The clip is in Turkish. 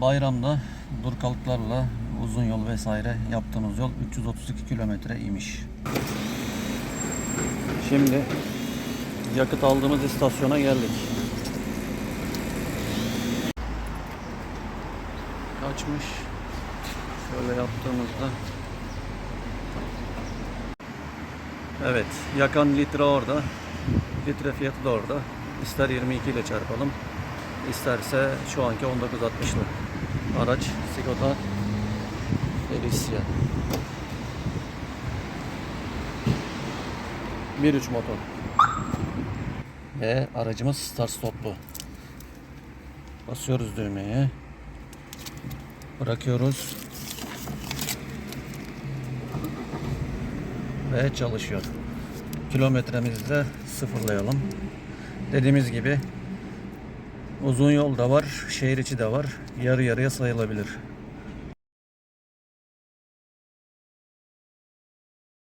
bayramda durkalıklarla uzun yol vesaire yaptığımız yol 332 kilometre imiş. Şimdi yakıt aldığımız istasyona geldik. Kaçmış? Şöyle yaptığımızda Evet, yakan litre orada. Litre fiyatı da orada. İster 22 ile çarpalım. İsterse şu anki 19.60'lı. Araç Skoda Felicia. 1.3 motor. Ve aracımız start stoplu. Basıyoruz düğmeye. Bırakıyoruz. Ve çalışıyor. Kilometremizi de sıfırlayalım. Dediğimiz gibi uzun yol da var, şehir içi de var. Yarı yarıya sayılabilir.